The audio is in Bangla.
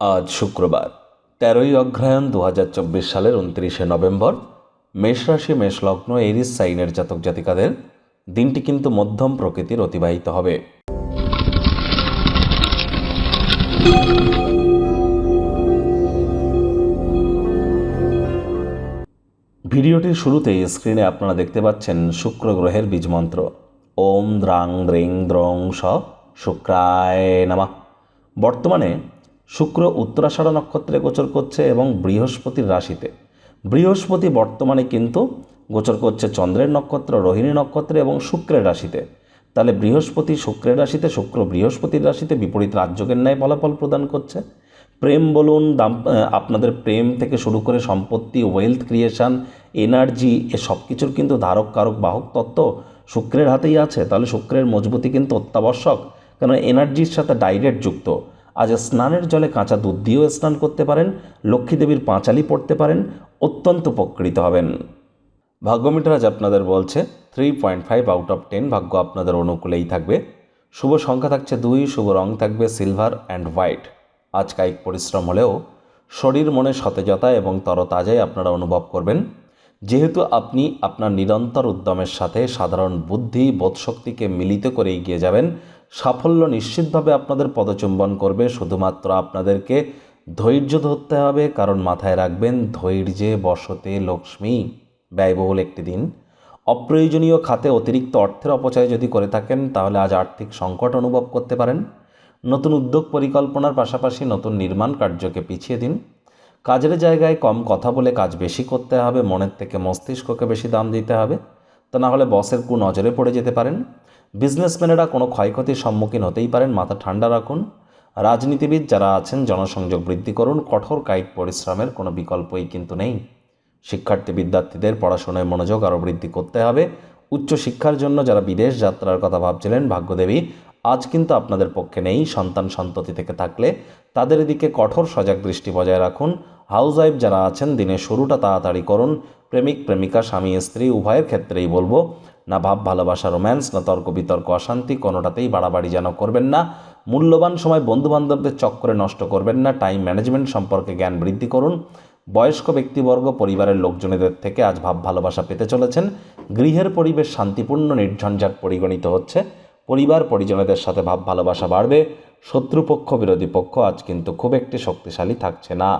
আজ শুক্রবার, তেরোই অগ্রহায়ণ দু সালের উনত্রিশে নভেম্বর, মেষ রাশি, মেষ লগ্ন, এরিস সাইনের জাতক জাতিকাদের দিনটি কিন্তু মধ্যম প্রকৃতির অতিবাহিত হবে। ভিডিওটির শুরুতে স্ক্রিনে আপনারা দেখতে পাচ্ছেন শুক্র গ্রহের বীজমন্ত্র ওম দ্রাং দ্রিং দ্রং স শুক্রায় নামা। বর্তমানে শুক্র উত্তরাষাঢ় নক্ষত্রে গোচর করছে এবং বৃহস্পতির রাশিতে। বৃহস্পতি বর্তমানে কিন্তু গোচর করছে চন্দ্রের নক্ষত্র রোহিণী নক্ষত্রে এবং শুক্রের রাশিতে। তাহলে বৃহস্পতি শুক্রের রাশিতে, শুক্র বৃহস্পতির রাশিতে বিপরীত রাজ্যকের ন্যায় ফলাফল প্রদান করছে। প্রেম বলুন, দাম আপনাদের প্রেম থেকে শুরু করে সম্পত্তি ওয়েলথ ক্রিয়েশন এনার্জি এ সব কিছুর কিন্তু ধারক, কারক, বাহক তত্ত্ব শুক্রের হাতেই আছে। তাহলে শুক্রের মজবুতি কিন্তু অত্যাবশ্যক কারণ এনার্জির সাথে ডাইরেক্ট যুক্ত। আজ স্নানের জলে কাঁচা দুধ দিয়েও স্নান করতে পারেন, লক্ষ্মী দেবীর পাঁচালি পড়তে পারেন, অত্যন্ত উপকৃত হবেন। ভাগ্যমিটার আজ আপনাদের বলছে three point five out of ten ভাগ্য আপনাদের অনুকূলেই থাকবে। শুভ সংখ্যা থাকছে দুই, শুভ রং থাকবে সিলভার অ্যান্ড হোয়াইট আজ কায়িক পরিশ্রম হলেও শরীর, মনে সতেজতা এবং তরতাজাই আপনারা অনুভব করবেন। যেহেতু আপনি আপনার নিরন্তর উদ্যমের সাথে সাধারণ বুদ্ধি, বোধশক্তিকে মিলিত করে এগিয়ে যাবেন সাফল্য নিশ্চিতভাবে আপনাদের পদচুম্বন করবে, শুধুমাত্র আপনাদেরকে ধৈর্য ধরতে হবে, কারণ মাথায় রাখবেন ধৈর্যে বসতে লক্ষ্মী। ব্যয়বহুল একটি দিন। অপ্রয়োজনীয় খাতে অতিরিক্ত অর্থের অপচয় যদি করে থাকেন, তাহলে আজ আর্থিক সংকট অনুভব করতে পারেন। নতুন উদ্যোগ পরিকল্পনার পাশাপাশি নতুন নির্মাণ কার্যকে পিছিয়ে দিন। কাজের জায়গায় কম কথা বলে কাজ বেশি করতে হবে, মনের থেকে মস্তিষ্ককে বেশি দাম দিতে হবে। তা না হলে বসের কু নজরে পড়ে যেতে পারেন। বিজনেসম্যানেরা কোনো ক্ষয়ক্ষতির সম্মুখীন হতেই পারেন, মাথা ঠান্ডা রাখুন। রাজনীতিবিদ যারা আছেন, জনসংযোগ বৃদ্ধি করুন, কঠোর কায়িক পরিশ্রমের কোনো বিকল্পই কিন্তু নেই। শিক্ষার্থী বিদ্যার্থীদের পড়াশোনায় মনোযোগ আরও বৃদ্ধি করতে হবে। উচ্চ শিক্ষার জন্য যারা বিদেশ যাত্রার কথা ভাবছিলেন, ভাগ্যদেবী, আজ কিন্তু আপনাদের পক্ষে নেই। সন্তান সন্ততি থেকে থাকলে তাদের দিকে কঠোর সজাগ দৃষ্টি বজায় রাখুন। হাউস ওয়াইফ যারা আছেন, দিনের শুরুটা তাড়াতাড়ি করুন। প্রেমিক, প্রেমিকা, স্বামী, স্ত্রী, উভয়ের ক্ষেত্রেই বলব না ভাব, ভালোবাসা, রোম্যান্স, না তর্ক, বিতর্ক, অশান্তি, কোনোটাতেই বাড়াবাড়ি যেন করবেন না। মূল্যবান সময় বন্ধুবান্ধবদের চক্করে নষ্ট করবেন না। টাইম ম্যানেজমেন্ট, সম্পর্কে জ্ঞান বৃদ্ধি করুন। বয়স্ক ব্যক্তিবর্গ, পরিবারের লোকজনেদের থেকে আজ ভাব, ভালোবাসা পেতে চলেছেন। গৃহের পরিবেশ শান্তিপূর্ণ, নির্ঝঞ্ঝাট পরিগণিত হচ্ছে। পরিবার, পরিজনেদের সাথে ভাব, ভালোবাসা বাড়বে। শত্রুপক্ষ, বিরোধী পক্ষ আজ কিন্তু খুব একটি শক্তিশালী থাকছে না।